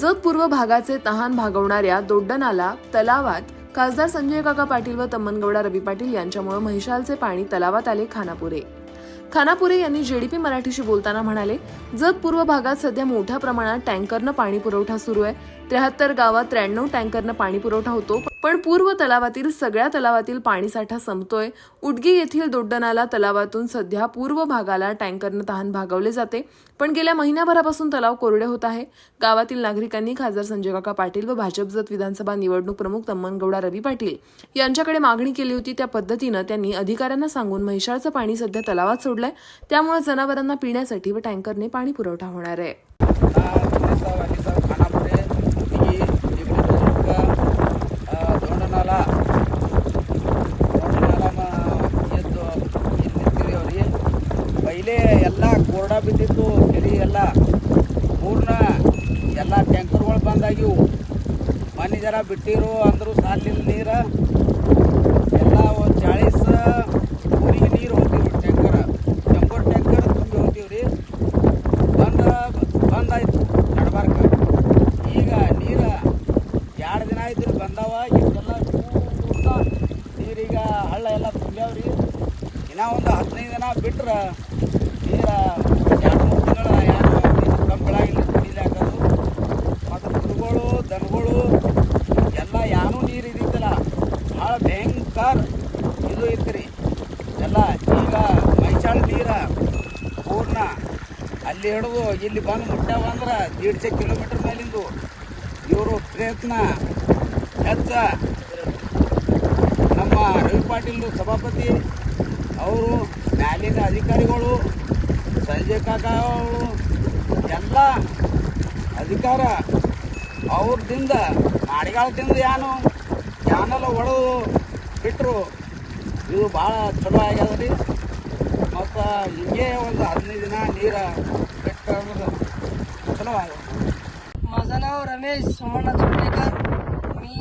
कर्जत पूर्व भागाचे तहान भागवणाऱ्या दोड्डनाला तलावात खासदार संजय काका पाटील व तम्मनगौडा रवी पाटील यांच्यामुळे म्हैशालचे पाणी तलावात आले खानापुरे. खानापुरे यांनी जेडीपी मराठीशी बोलताना म्हणाले जत पूर्व भागात सध्या मोठ्या प्रमाणात टँकरनं पाणी पुरवठा सुरू आहे. त्र्याहत्तर गावात त्र्याण्णव टँकरनं पाणी पुरवठा होतो पण पूर्व तलावातील सगळ्या तलावातील पाणीसाठा संपतोय. उडगी येथील दोड्डनाला तलावातून सध्या पूर्व भागाला टँकरनं तहान भागवले जाते. पण गेल्या महिन्याभरापासून तलाव कोरडे होत आहे. गावातील नागरिकांनी खासदार संजय काका पाटील व भाजपजत विधानसभा निवडणूक प्रमुख तम्मनगौडा रवी पाटील यांच्याकडे मागणी केली होती. त्या पद्धतीनं त्यांनी अधिकाऱ्यांना सांगून म्हैशाळचं पाणी सध्या तलावात सोडलंय. त्यामुळे जनावरांना पिण्यासाठी व टँकरने पाणी पुरवठा होणार आहे. ಕೋರ್ಡ ಬಿದ್ದಿತ್ತು ಕೆರೆ ಎಲ್ಲ ಪೂರ್ಣ ಎಲ್ಲ ಟ್ಯಾಂಕರ್ಗಳು ಬಂದಾಗಿವು ಮನೆ ಜರ ಬಿಟ್ಟಿರು, ಅಂದರೂ ಸಾಲಿನ ನೀರು, ಎಲ್ಲ ಒಂದು ಚಾಳೀಸ ಊರಿಗೆ ನೀರು ಹೋಗ್ತೀವಿ ಟ್ಯಾಂಕರ್. ಟೆಂಪರ್ ಟ್ಯಾಂಕರ್ ತುಂಬಿ ಹೋಗ್ತೀವಿ ಬಂದ, ಬಂದಾಯ್ತು ನಡ್ಬಾರ್ಕ. ಈಗ ನೀರು ಎರಡು ದಿನ ಆಯ್ತು ರೀ ಬಂದಾವ ಈಗೆಲ್ಲ ನೀರೀಗ ಹಳ್ಳ ಎಲ್ಲ ತುಂಬ್ಯಾವ್ರಿ. ಇನ್ನೂ ಒಂದು ಹದಿನೈದು ದಿನ ಬಿಟ್ರೆ ಎರಡು ಮೂರು ತಿಂಗಳ ನೀರು ಕಮ್ಮಿ ಬೆಳಗಿಲ್ಲ ಹಾಕೋದು ಮತ್ತು ಕುರಿಗಳು ದನಗಳು ಎಲ್ಲ ಯಾನೂ ನೀರು ಇದ್ದಿದ್ದಲ್ಲ ಭಾಳ ಭಯಂಕರ ಇದು ಐತ್ರಿ ಎಲ್ಲ ಈಗ ಮೈಸಾಳ ನೀರು ಪೂರ್ಣ ಅಲ್ಲಿ ಹಿಡಿದು ಇಲ್ಲಿ ಬಂದು ಮುಟ್ಟಾವ ಅಂದ್ರೆ ದೀಡ್ಸೆ ಕಿಲೋಮೀಟರ್ ಮೇಲಿಂದು ಇವರು ಪ್ರಯತ್ನ ಹೆಚ್ಚ ನಮ್ಮ ರವಿ ಪಾಟೀಲ್ ಸಭಾಪತಿ, ಅವರು ಮ್ಯಾಲಿನ ಅಧಿಕಾರಿಗಳು ಸಂಜಯ್ ಕಾಕಾ ಅವರು ಎಲ್ಲ ಅಧಿಕಾರ ಅವ್ರದಿಂದ ಮಾಡಿಗಾಲದಿಂದ ಏನು ಕ್ಯಾನಲ್ ಹೊಡೆದು ಬಿಟ್ಟರು ಇದು ಭಾಳ ಚಲೋ ಆಗ್ಯದ ರೀ ಮತ್ತು ಹಿಂಗೆ ಒಂದು ಹದಿನೈದು ದಿನ ನೀರು ಬಿಟ್ಟು ಅಂದ್ರೆ ಚಲೋ ಆಗ್ಯದ माझं नाव रमेश सोमनाथ चोपडेकर मी